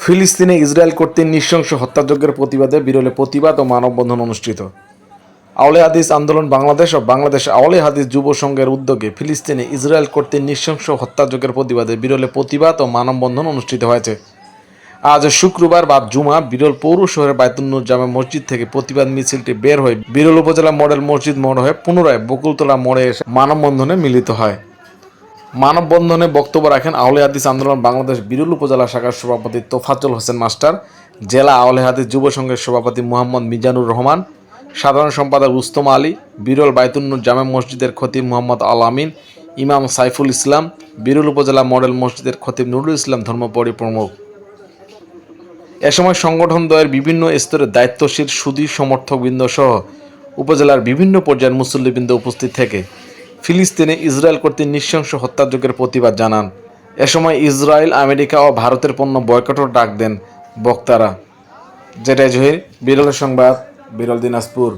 ফিলিস্তিনে ইসরায়েল কর্তৃক নৃশংস হত্যাযজ্ঞের প্রতিবাদে বিরলে প্রতিবাদ ও মানববন্ধন অনুষ্ঠিত। আওলে হাদিস আন্দোলন বাংলাদেশ ও বাংলাদেশ আওলে হাদিস যুব সংঘের উদ্যোগে ফিলিস্তিনে ইসরায়েল কর্তৃক নৃশংস হত্যাযজ্ঞের প্রতিবাদে বিরলে প্রতিবাদ ও মানববন্ধন অনুষ্ঠিত হয়েছে। আজ শুক্রবার বাদ জুমা বিরল পৌর শহরের বায়তুন্নুর জামে মসজিদ থেকে প্রতিবাদ মিছিলটি বের হয়ে বিরল উপজেলা মডেল মসজিদ মোড় হয়ে পুনরায় বকুলতলা মোড়ে এসে মানববন্ধনে মিলিত হয়। মানববন্ধনে বক্তব্য রাখেন আওলে হাদিস আন্দোলন বাংলাদেশ বিরুল উপজেলা শাখার সভাপতি তোফাজ্জল হোসেন মাস্টার, জেলা আওলে হাদিস যুব সংঘের সভাপতি মোহাম্মদ মিজানুর রহমান, সাধারণ সম্পাদক রুস্তম আলী, বিরল বাইতুন্নুর জামে মসজিদের খতিব মোহাম্মদ আল আমিন, ইমাম সাইফুল ইসলাম, বিরুল উপজেলা মডেল মসজিদের খতিব নুরুল ইসলাম ধর্মপরি প্রমুখ। এ সময় সংগঠন দ্বয়ের বিভিন্ন স্তরের দায়িত্বশীল সুদী সমর্থকবৃন্দ সহ উপজেলার বিভিন্ন পর্যায়ের মুসল্লিবৃন্দ উপস্থিত থেকে ফিলিস্তিনে ইসরায়েল কর্তৃক নৃশংস হত্যাযজ্ঞের প্রতিবাদ জানান। এ সময় ইসরায়েল, আমেরিকা ও ভারতের পণ্য বয়কটর ডাক দেন বক্তারা। যেটাই জহির, বিরল সংবাদ, বিরল দিনাজপুর।